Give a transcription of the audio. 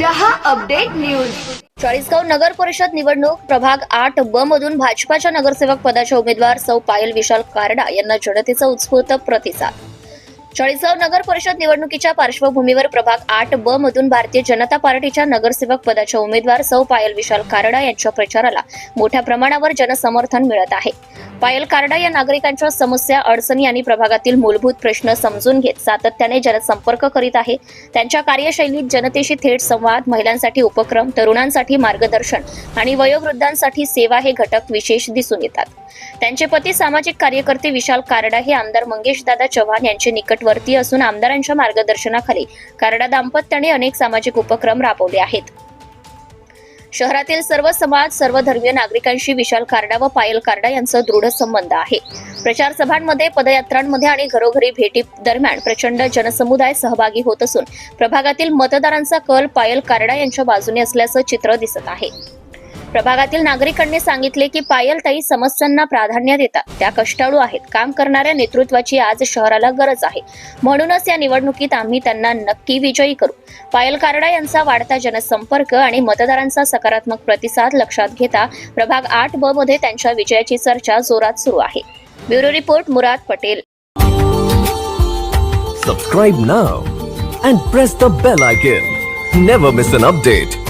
रहा update news. Chalisgaon नगर परिषद निवडणूक प्रभाग आठ ब मधून भाजपाच्या नगरसेवक पदाच्या उमेदवार सौ पायल विशाल कारडा यांना जनतेचा उत्स्फूर्त प्रतिसाद. चाळीसगाव नगर परिषद निवडणुकीच्या पार्श्वभूमीवर प्रभाग आठ ब मधून भारतीय जनता पार्टीच्या नगरसेवक पदाच्या उमेदवार सौ पायल विशाल कारडा यांच्या प्रचाराला मोठ्या प्रमाणावर जनसमर्थन मिळत आहे. पायल कार्डा या नागरिकांच्या समस्या अडचणी आणि प्रभागातील मूलभूत प्रश्न समजून घेत सातत्याने जनसंपर्क करीत आहे. त्यांच्या कार्यशैलीत जनतेशी थेट संवाद महिलांसाठी उपक्रम तरुणांसाठी मार्गदर्शन आणि वयोवृद्धांसाठी सेवा हे घटक विशेष दिसून येतात. त्यांचे पती सामाजिक कार्यकर्ते विशाल कारडा हे आमदार मंगेशदादा चव्हाण यांचे निकटवर्ती असून आमदारांच्या मार्गदर्शनाखाली कारडा दाम्पत्याने अनेक सामाजिक उपक्रम राबवले आहेत. शहरातील सर्व समाज सर्व धर्मीय नागरिकांशी विशाल कार्डा व पायल कार्डा यांचा दृढ संबंध आहे. प्रचार सभांमध्ये पदयात्रांमध्ये आणि घरोघरी भेटी दरम्यान प्रचंड जनसमुदाय सहभागी होत असून प्रभागातील मतदारांचा कल पायल कार्डा यांच्या बाजूने असल्याचं चित्र दिसत आहे. प्रभागातील नागरिकांनी सांगितले की पायलताई समस्यांना प्राधान्य देतात. त्या कष्टाळू आहेत. काम करणाऱ्या नेतृत्वाची आज शहराला गरज आहे. म्हणूनच या निवडणुकीत आम्ही त्यांना नक्की विजयी करू. पायल कारडा यांचा वाढता जनसंपर्क आणि मतदारांचा सकारात्मक प्रतिसाद लक्षात घेता प्रभाग आठ ब मध्ये त्यांच्या विजयाची चर्चा जोरात सुरू आहे. Bureau report Murad Patel. Subscribe now and press the bell icon never miss an update